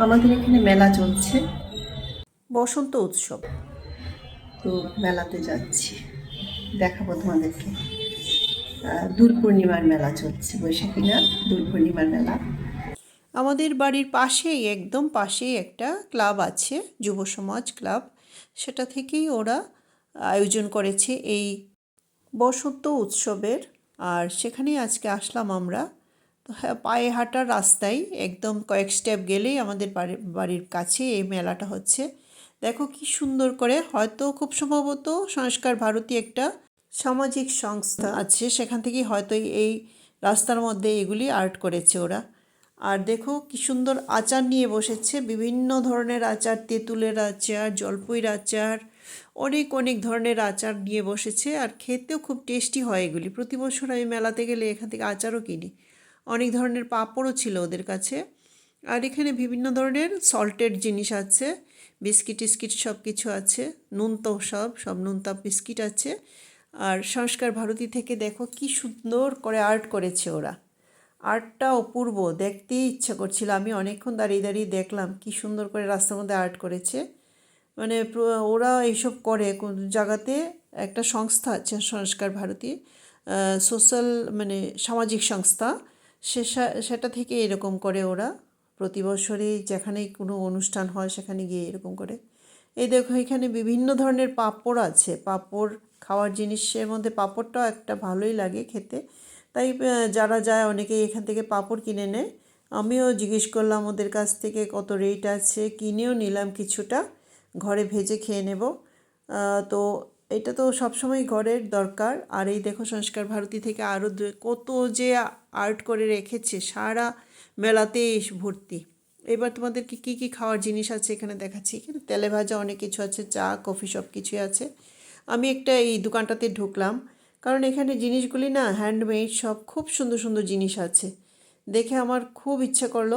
আমাদের এখানে মেলা চলছে। বসন্ত উৎসব। তো মেলাতে যাচ্ছি। দেখাবো তোমাদেরকে। দোল পূর্ণিমার মেলা চলছে। বৈশাখী না দোল পূর্ণিমার মেলা। আমাদের বাড়ির পাশেই একদম পাশেই একটা ক্লাব আছে যুব সমাজ ক্লাব। সেটা থেকেই ওরা আয়োজন করেছে এই বসন্ত উৎসবের। আর সেখানেই আজকে আসলাম আমরা। পায়ে হাঁটার রাস্তায় একদম কয়েক স্টেপ গেলেই আমাদের বাড়ির বাড়ির কাছে এই মেলাটা হচ্ছে। দেখো কি সুন্দর করে, হয়তো খুব সম্ভবত সংস্কার ভারতী একটা সামাজিক সংস্থা আছে, সেখান থেকেই হয়তো এই রাস্তার মধ্যে এগুলি আর্ট করেছে ওরা। আর দেখো কি সুন্দর আচার নিয়ে বসেছে, বিভিন্ন ধরনের আচার, তেঁতুলের আচার জলপইয়ের আচার, অনেক অনেক ধরনের আচার নিয়ে বসেছে। আর খেতেও খুব টেস্টি হয় এগুলি। প্রতি বছর আমি মেলাতে গেলে এখান থেকে আচারও কিনি। অনেক ধরনের পাঁপড়ও ছিল ওদের কাছে। আর এখানে বিভিন্ন ধরনের সল্টেড জিনিস আছে, বিস্কিট টিস্কিট সব কিছু আছে নুন তো সব সব নুনতা বিস্কিট আছে। আর সংস্কার ভারতী থেকে দেখো কি সুন্দর করে আর্ট করেছে ওরা। আর্টটা অপূর্ব, দেখতেই ইচ্ছা করছিল। আমি অনেকক্ষণ দাঁড়িয়ে দাঁড়িয়ে দেখলাম কি সুন্দর করে রাস্তার মধ্যে আর্ট করেছে। মানে ওরা এইসব করে কোন জায়গাতে একটা সংস্থা আছে সংস্কার ভারতী সোশ্যাল মানে সামাজিক সংস্থা। সে সেটা থেকে এরকম করে ওরা প্রতি বছরই যেখানেই কোনো অনুষ্ঠান হয় সেখানে গিয়ে এরকম করে। এই দেখো, এখানে বিভিন্ন ধরনের পাঁপড় আছে। পাঁপড় খাওয়ার জিনিসের মধ্যে পাঁপড়টাও একটা ভালোই লাগে খেতে। তাই যারা যায় অনেকেই এখান থেকে পাঁপড় কিনে নেয়। আমিও জিজ্ঞেস করলাম ওদের কাছ থেকে কত রেট আছে, কিনেও নিলাম কিছুটা। ঘরে ভেজে খেয়ে নেব। তো এটা তো সবসময় ঘরের দরকার। আর এই দেখো সংস্কার ভারতী থেকে আরও কত যে আর্ট করে রেখেছে, সারা মেলাতেই ভর্তি। এবার তোমাদেরকে কী কী খাওয়ার জিনিস আছে এখানে দেখাচ্ছি। এখানে তেলে ভাজা অনেক কিছু আছে, চা, কফি সব কিছুই আছে। আমি একটা এই দোকানটাতে ঢুকলাম, কারণ এখানে জিনিসগুলি না হ্যান্ডমেড সব খুব সুন্দর সুন্দর জিনিস আছে। দেখে আমার খুব ইচ্ছা করল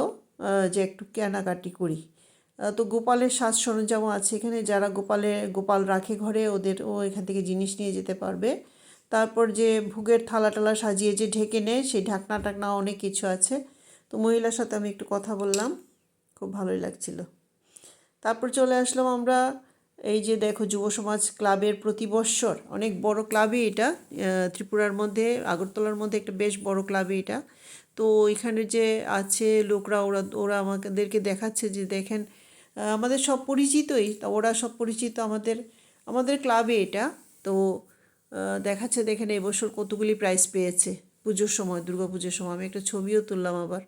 যে একটু কেনাকাটি করি। তো গোপালের সাজ সরঞ্জামও আছে এখানে। যারা গোপালে, গোপাল রাখে ঘরে, ওদের ও এখান থেকে জিনিস নিয়ে যেতে পারবে। তারপর যে ভোগের থালা টালা সাজিয়ে যে ঢেকে নেয়, সেই ঢাকনা টাকনা অনেক কিছু আছে। তো মহিলার সাথে আমি একটু কথা বললাম, খুব ভালোই লাগছিল। তারপর চলে আসলাম আমরা এই যে দেখো যুব সমাজ ক্লাবের প্রতি বৎসর অনেক বড় ক্লাবই এটা। ত্রিপুরার মধ্যে, আগরতলার মধ্যে একটা বেশ বড় ক্লাবই এটা। তো এখানে যে আছে লোকরা, ওরা ওরা আমাদেরকে দেখাচ্ছে যে দেখেন আমাদের সব পরিচিতই। ওরা সব পরিচিত আমাদের আমাদের ক্লাবে এটা। তো দেখাচ্ছে দেখেন এবছর কতগুলি প্রাইজ পেয়েছে। পুজোর সময় দুর্গা পুজোর সময়। আমি একটা ছবিও তুললাম আবার।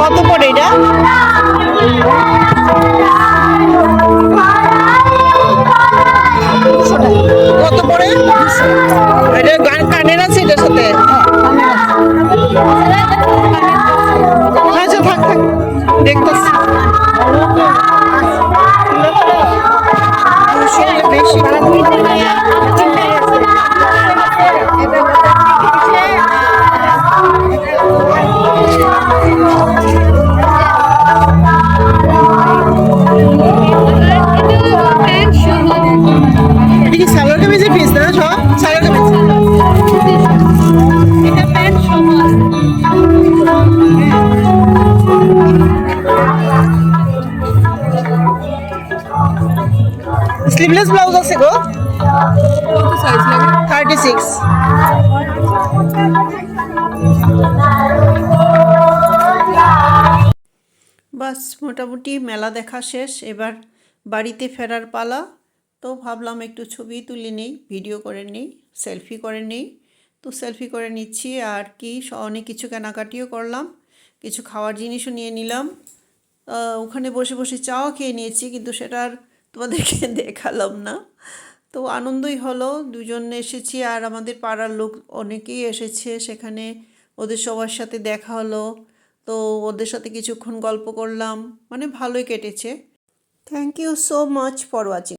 কত করে এটা? কত এটা গান কানের আছে? স্লিভলেস ব্লাউজ আছে গো। কত সাইজ লাগে? থার্টি সিক্স বাস মোটামুটি মেলা দেখা শেষ। এবার বাড়িতে ফেরার পালা। তো ভাবলাম একটু ছবি তুলে নেই ভিডিও করে নেই সেলফি করে নেই। তো সেলফি করে নিচ্ছি আর কি অনেক কিছু কেনাকাটিও করলাম। কিছু খাওয়ার জিনিসও নিয়ে নিলাম। ওখানে বসে বসে চাও খেয়ে নিয়েছি কিন্তু সেটা আর তোমাদেরকে দেখালাম না। তো আনন্দই হলো, দুজন এসেছি আর আমাদের পাড়ার লোক অনেকেই এসেছে। সেখানে ওদের সবার সাথে দেখা হলো। তো ওদের সাথে কিছুক্ষণ গল্প করলাম। মানে ভালোই কেটেছে। Thank you so much for watching